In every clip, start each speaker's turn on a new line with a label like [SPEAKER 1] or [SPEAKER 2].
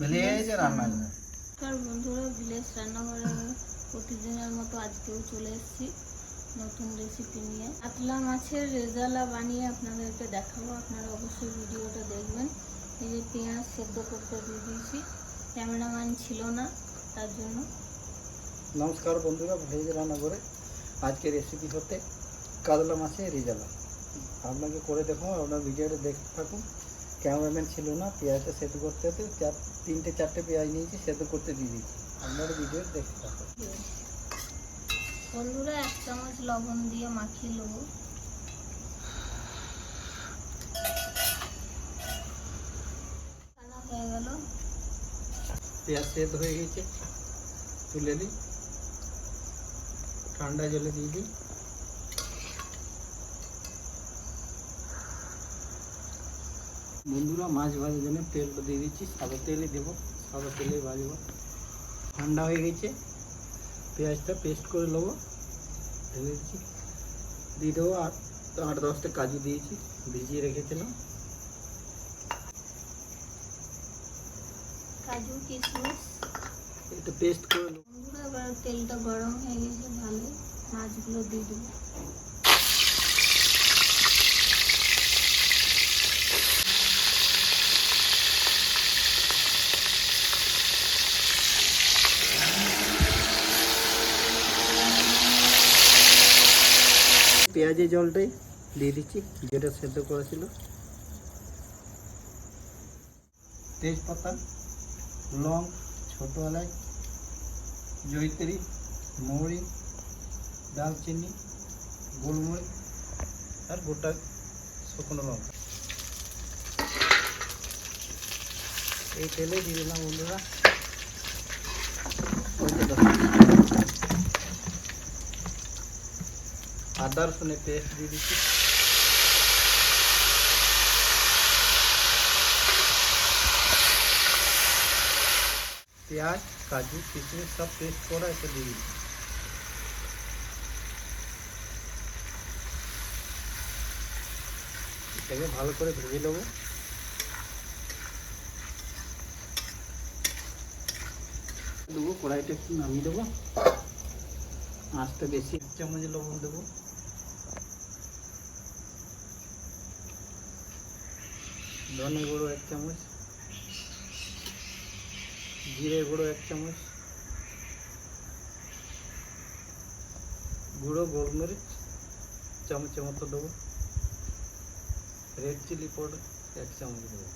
[SPEAKER 1] Village রান্নাঘর
[SPEAKER 2] নমস্কার বন্ধুরা ভিলেজ রান্নাঘরে প্রতিদিনের মতো আজকেও চলে এসেছি নতুন রেসিপি নিয়ে। কাতলা মাছের রেজালা বানিয়ে আপনাদেরকে দেখাবো। আপনারা অবশ্যই ভিডিওটা দেখবেন। এই যে পেঁয়াজ সেদ্ধ করতে দিয়ে দিয়েছি। ক্যামেরাম্যান ছিল না তার জন্য।
[SPEAKER 1] নমস্কার বন্ধুরা ভেজ রান্নাঘরে। আজকে রেসিপি হতে কাতলা মাছের রেজালা। আপনাকে করে দেখুন আপনার ভিডিওটা দেখতে থাকুন। ক্যামেরাম্যান ছিল না পেঁয়াজটা সেদ্ধ করতে হতে। চার তিনটে চারটে পেঁয়াজ নিয়েছি সেদ্ধ করতে দিয়ে দিয়েছি আপনারা ভিডিও দেখতে থাকুন
[SPEAKER 2] বন্ধুরা এক চামচ লবণ দিয়ে মাখিয়ে নেব। হয়ে গেল।
[SPEAKER 1] পেঁয়াজ সেদ্ধ হয়ে গেছে। তুলে দিই ঠান্ডা জলে দিয়ে দিই। বন্ধুরা মাছ ভাজার জন্য তেলটা দিয়ে দিচ্ছি। সাদা তেলই দেবো সাদা তেলে ভাজবো। ঠান্ডা হয়ে গেছে। পেঁয়াজটা পেস্ট করে নেব। ঢেলে দিচ্ছি। দিয়ে দেবো আট আট দশটা কাজু দিয়েছি। ভিজিয়ে রেখেছিলাম।
[SPEAKER 2] কাজু কিশমিশ
[SPEAKER 1] এটা পেস্ট করে নেব।
[SPEAKER 2] বন্ধুরা এবার তেলটা গরম হয়ে গেছে ভালো মাছগুলো দিয়ে দেবো।
[SPEAKER 1] পেঁয়াজের জলটাই দিয়ে দিচ্ছি, যেটা সেদ্ধ করা ছিল। তেজপাতা, লং, ছোট এলাচ জৈত্রী মৌরি দালচিনি গোলমরিচ আর গোটা শুকনো লঙ্কা। এই তেলে দিয়ে দিলাম বন্ধুরা ওই যে দেখো। আদা রসুনের পেস্ট দিয়ে দিচ্ছি। পেঁয়াজ, কাজু কিশমিশ সব পেস্ট করা এটা দিয়ে দিচ্ছি। এটাকে ভালো করে ভেজে নেব। দেবো কড়াইটা একটু নামিয়ে দেবো। আঁচটা বেশি চামচ লবণ দেবো। ধনে গুঁড়ো এক চামচ, জিরে গুঁড়ো এক চামচ, গুঁড়ো গোলমরিচ চামচের মতো দেবো, রেড চিলি পাউডার এক চামচ দেবো।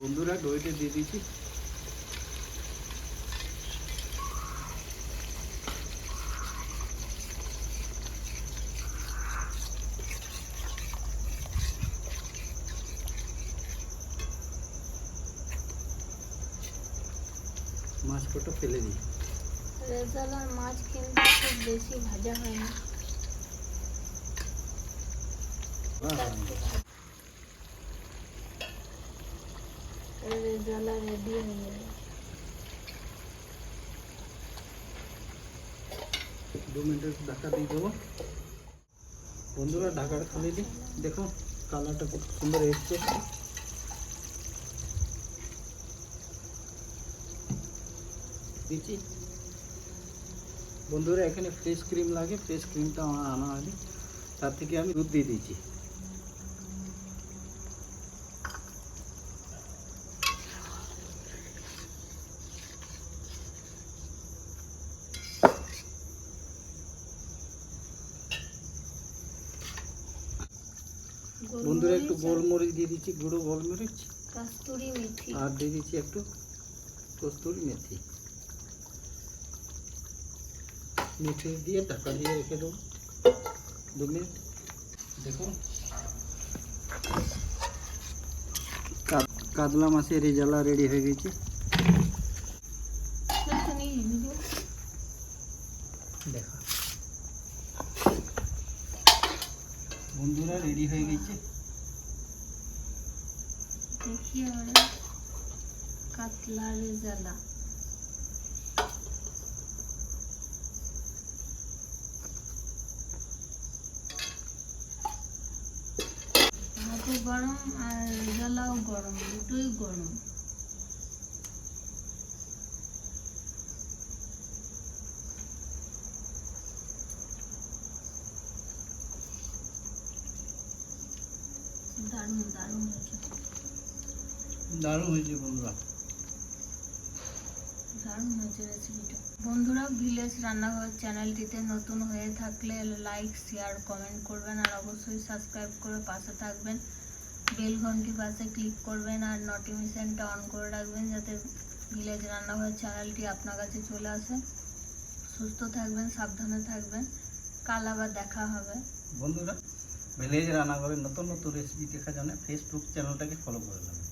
[SPEAKER 1] বন্ধুরা দইটা দিয়ে দিয়েছি মাছ কটা ফেলে দিই?
[SPEAKER 2] রেজালার মাছ কিন্তু খুব বেশি ভাজা হয় না। রেজালা রেডি হয়ে গেল।
[SPEAKER 1] দু মিনিটের ঢাকা দিয়ে দেবো। বন্ধুরা ঢাকাটা খুলে দিই। দেখো কালারটা খুব সুন্দর এসছে। দিচ্ছি। বন্ধুরা এখানে ফ্রেশ ক্রিম লাগে ফ্রেশ ক্রিমটা আমার আনা হয়নি। তার থেকে আমি দুধ দিয়ে দিয়েছি বন্ধুরা একটু গোলমরিচ দিয়ে দিচ্ছি গুঁড়ো গোলমরিচ।
[SPEAKER 2] কাস্তুরি মেথি।
[SPEAKER 1] আর দিয়ে দিচ্ছি একটু কস্তুরি মেথি। মেথি দিয়ে ঢাকা দিয়ে রেখে দেবো দু মিনিট দেখুন কা- কাতলা মাছের রেজালা রেডি হয়ে গেছে
[SPEAKER 2] এখানে ভিডিও
[SPEAKER 1] দেখা বন্ধুরা রেডি হয়ে গেছে
[SPEAKER 2] দেখি আমরা কাতলা রেজালা গরম আর রেজালাও গরম দুটোই গরম। দারুণ দারুণ হয়েছে।
[SPEAKER 1] দারুণ হয়েছে বন্ধুরা।
[SPEAKER 2] দারুণ হয়েছে রেসিপিটা বন্ধুরা ভিলেজ রান্নাঘর চ্যানেলটিতে নতুন হয়ে থাকলে লাইক শেয়ার কমেন্ট করবেন আর অবশ্যই সাবস্ক্রাইব করে পাশে থাকবেন। বেল ঘন্টি পাশে ক্লিক করবেন আর নোটিফিকেশনটা অন করে রাখবেন যাতে ভিলেজ রান্নাঘর চ্যানেলটি আপনার কাছে চলে আসে। সুস্থ থাকবেন, সাবধানে থাকবেন। কাল আবার দেখা হবে।
[SPEAKER 1] বন্ধুরা ভিলেজ রান্নাঘরের নতুন নতুন রেসিপি দেখার জন্য ফেসবুক চ্যানেলটাকে ফলো করে নেবেন